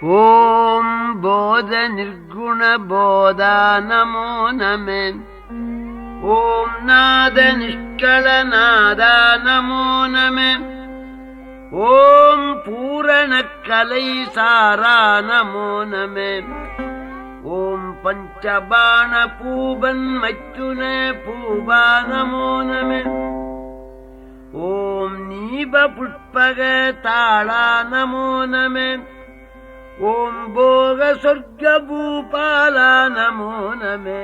ஓம் போத நிர்குண போதா நமோ நமே ஓம் நாத நிஷ்கள நாதா நமோ நமே ஓம் பூரண கலை சாரா நமோ நமே ஓம் பஞ்சபாண பூபன் மச்சுன பூபா நமோ நமே ஓம் நீப புஷ்பக தாளா நமோ நமே ஓம் போக சொர்க்க பூபாலா நமோ நமே.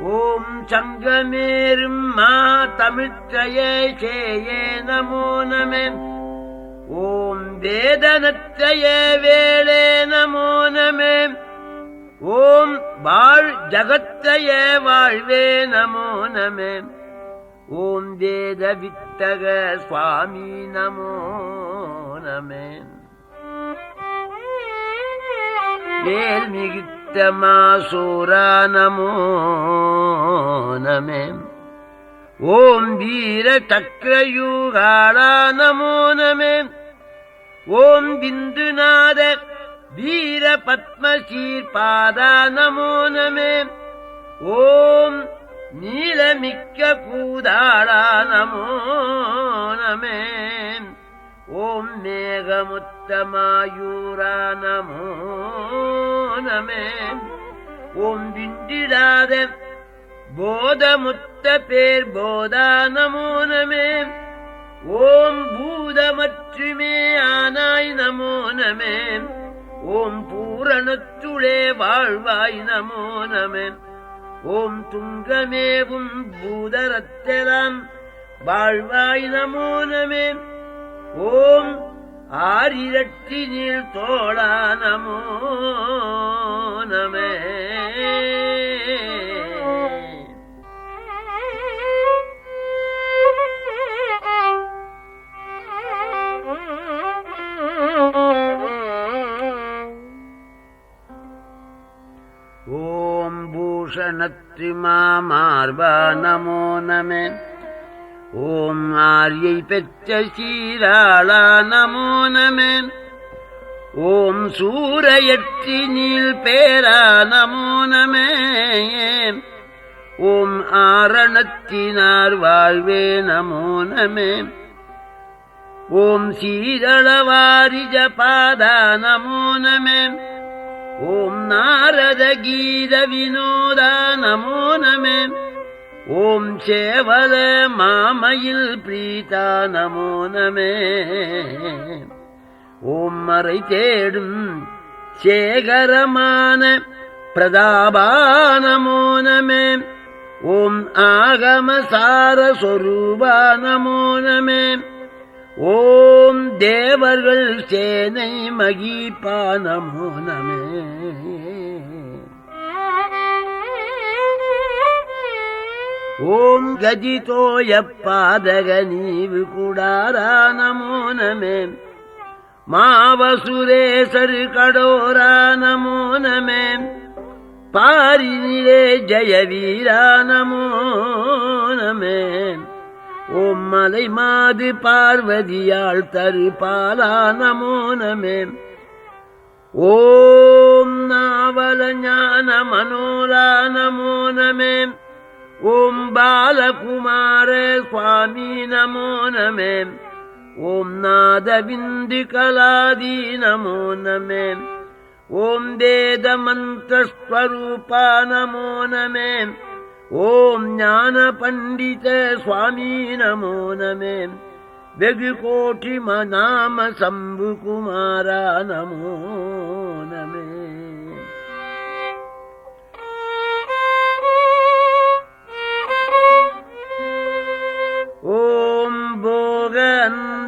ஓம் சங்கமேரும் மா தமிழ்ச்சயே சேயே நமோ நமே. ஓம் வேதனத்தையே வேளே நமோ நமே. ஓம் வாழ் ஜகத்தையே வாழ்வே நமோ நமே. ஓம் வேத வித்தக சுவாமி நமோ நமே. வேல் மிகுத்த மாசூரா நமோ நமே. ஓம் வீர சக்கரயூகாளா நமோ நமே. ஓம் பிந்துநாத வீர பத்மசீர்பாதா நமோ நமே. ஓம் நீலமிக்க பூதாளா முத்தமாயூரா நமோ நமே ஓம் விண்டிடாத போதமுத்த பேர் போதா நமோ நமே ஓம் பூதமற்றுமே ஆனாய் நமோ நமே ஓம் பூரணத்துளே வாழ்வாய் நமோ நமே ஓம் துங்கமேவும் பூதரத்தெலாம் வாழ்வாய் நமோ நமே ஓம் ஆரிரட்டி நீள் தோழா நமோ நமே ஓம் பூஷணத்ரிமார்பா நமோ நமே ஓம் ஆரியை பெற்ற சீராளா நமோ நமே ஓம் சூரையற்றி நீள் பேரா நமோ நமே ஓம் ஆரணத்தினார் வாழ்வே நமோ நமே ஓம் சீரளவாரிஜ பாதா நமோ நமே ஓம் நாரத கீத வினோதா நமோ நமே ஓம் சேவல மாமையில் பிரீதா நமோ நமே. ஓம் மறை தேடும் சேகரமான பிரதாபா நமோ நமே. ஓம் ஆகமசார சொரூபா நமோ நமே. ஓம் தேவர்கள் சேனை மகிப்பா நமோ நமே. ஓம் கஜிதோய பாதக நீவு குடாரா நமோ நமே. மாவசுரேசரு கடோரா நமோ நமே. பாரினிலே ஜய வீரா நமோ நமே. ஓம் மலை மாது பார்வதியாள் தரு பாலா நமோ நமே. ஓம் நாவல ஞான மனோரா நமோ நமே. ॐ बालकुमार स्वामी नमो ॐ नादबिन्दिकलादी नमो नमें वेदमन्त्रस्वरूपा नमो नमे ज्ञानपण्डित स्वामी नमो नमेकोटिमनाम शम्भुकुमारा नमो नम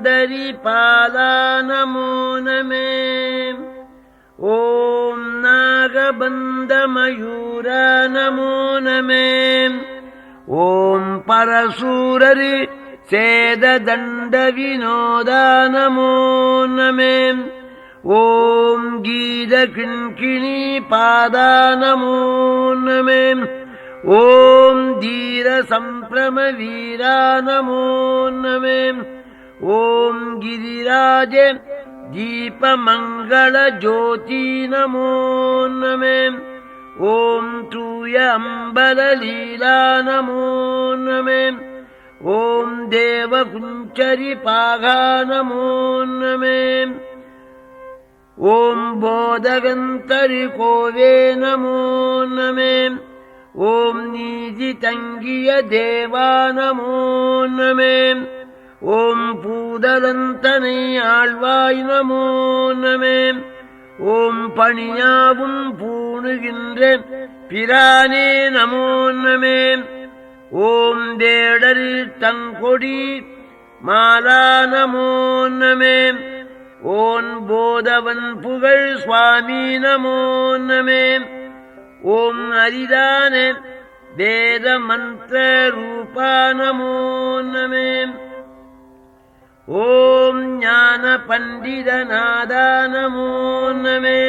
அந்தரி பாலா நமோ நமே ஓம் நாகபந்த மயூர நமோ நமே ஓம் பரசூரரி சேத தண்ட வினோதா நமோ நமே ஓம் கீத கிண்கிணி பாதா நமோ நமே ஓம் தீர சம்பிரம வீரா நமோ நமே ॐ गिरिराज दीपमङ्गलज्योति नमो। नमे ॐ अम्बलीला नमो। नमे ॐ देवकुञ्चरिपाघा नमो। नमे ॐ बोधगन्तरिकोवे नमो। नमे ॐ नीतितङ्गियदेवा नमो। नमेम् ஓம் பூதலந்தனை ஆழ்வாய் நமோ நமே ஓம் பணியாவும் பூணுகின்ற பிரானே நமோ நமே ஓம் தேடரில் தங்கொடி மாலா நமோ நமே ஓன் போதவன் புகழ் சுவாமி நமோ நமே ஓம் அரிதானே வேத மந்திர ரூபா நமோ நமே ஓம் ஞான பண்டிதநாதா நமே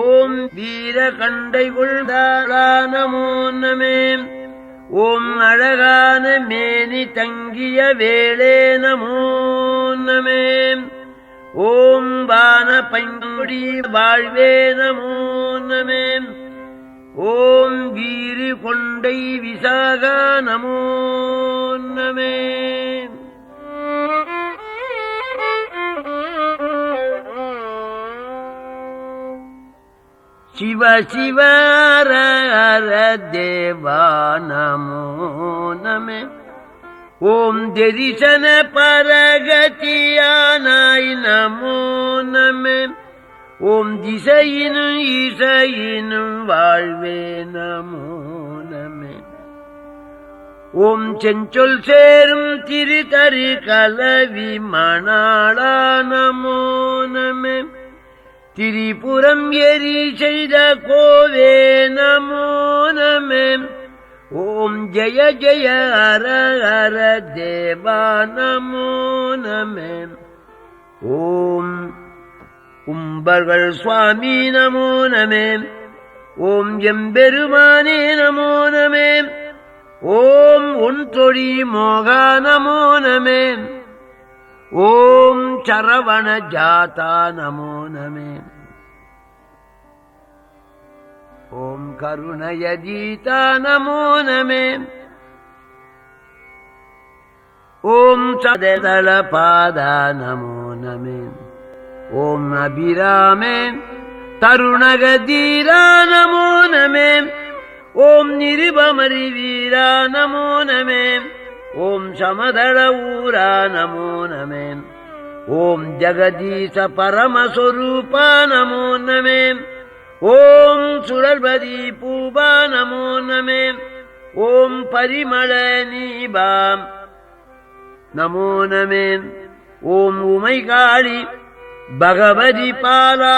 ஓம் வீர கண்டை கொள்தாரா நமே ஓம் அழகான மேனி தங்கிய வேளே நமோ நமே ஓம் வான பங்குடி வாழ்வே நமோ நமே ஓம் வீரி கொண்டை விசாக நமோ நமே சிவ சிவர தேவா நமோ நமே. ஓம் தெரிசன பரகதியானாய் நமோ நமே. ஓம் திசையினும் இசையினும் வாழ்வே நமோ நமே. ஓம் செஞ்சொல் சேரும் திருதரு கலவி மணாளா திரிபுரம் எரி செய்த கோவே நமோ நமே ஓம் ஜய ஜய ஹர ஹர தேவா நமோ நமே ஓம் கும்பர்கள் சுவாமி நமோ நமே ஓம் எம்பெருமானே நமோ நமே ஓம் உன் தொழி மோகா நமோ நமே ॐ चरवणजाता नमो नमे। ॐ करुणयजीता नमो नमे। ॐ सदलपादा नमो नमे। ॐ अभिरामे तरुणगदीरा नमो नमे। निरुवमरिवीरा नमो नमे। வீரா நமோ நமே ஓம் சமதள ஊரா நமோ நமே ஓம் ஜகதீச பரமஸ்வரூபா நமோ நமே ஓம் சுழல்பதி பூபா நமோ நமே ஓம் பரிமள நீபாம் நமோ நமே ஓம் உமைகாளி பகவதி பாலா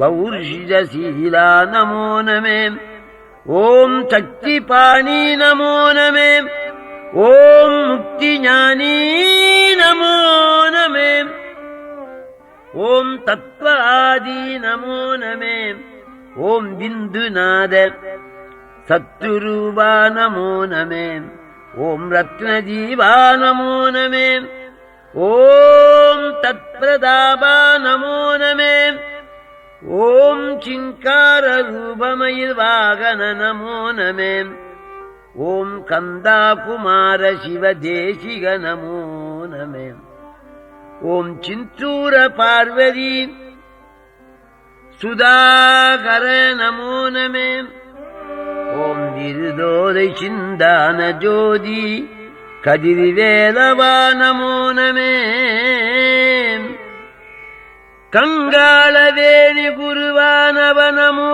நமோ நமே இகபரமூலா நமோ நமே பௌர்ஷிதசீலா நமோ நமே ஓம் சக்தி பாணி நமோ நமே ஓம் முக்தி ஞானி நமோ நமே ஓம் தத்வ ஆதி நமோ நமே ஓம் பிந்துநாத சத்துரூபா நமோ நமே ஓம் ரத்னஜீவா நமோ நமே. ஓம் தத்பிரதாபா நமோ நமே. ஓம் சிங்கார ரூபமயில் வாகன நமோ நமே. ஓம் கந்தா குமார சிவ கங்காளவேணி குருவானவ நமோ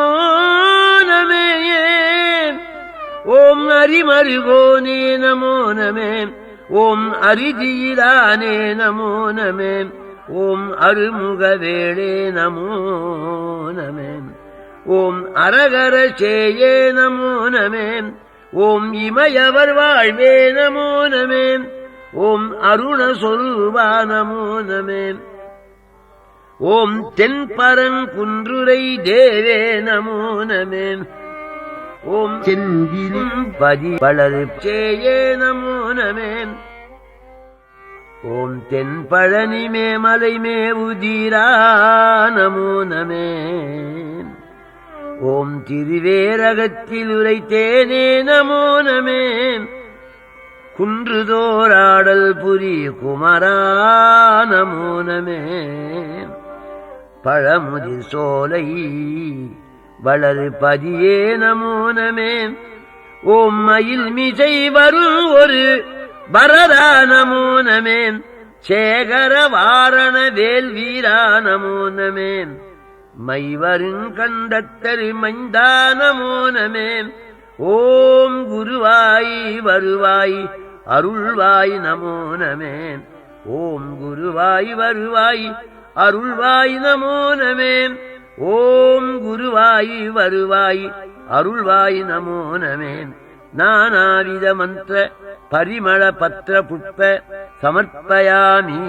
நமே ஓம் அரிமருகோனே நமோ நமே ஓம் அரிதியிலானே நமோ நமே ஓம் அருமுகவேளே நமோ நமே ஓம் அரகர சேயே நமோ நமே ஓம் இமயவர் வாழ்வே நமோ நமே ஓம் அருண சொல்வா நமோ நமே ஓம் தென்பரன் குன்றுரை தேவே நமோ நமே. ஓம் செந்திலும் பதி வளரு சேயே நமோ நமே. ஓம் தென் பழனி மே மலை மே உதிரா நமோ நமே. ஓம் திருவேரகத்தில் உரைத்தேனே நமோ நமே. குன்றுதோராடல் புரி குமரா நமோ நமே. பழமுதிர் சோலை வளரு பதியே நமோனமே. ஓம் மயில் மிசை வரும் ஒரு வரதா நமோனமே. சேகர வாரண வேல் வீரா நமோனமே. மைவருங் கண்டத்தரு மைந்தா நமோ ஓம் குருவாய் வருவாய் அருள்வாய் நமோனமே. ஓம் குருவாய் வருவாய் அருள்வாய் நமோ நமே ஓம் குருவாய் வருவாய். அருள்வாய் நமோ நமே நானாவித மந்திர பரிமள பத்திர புட்ப சமர்ப்பயாமி.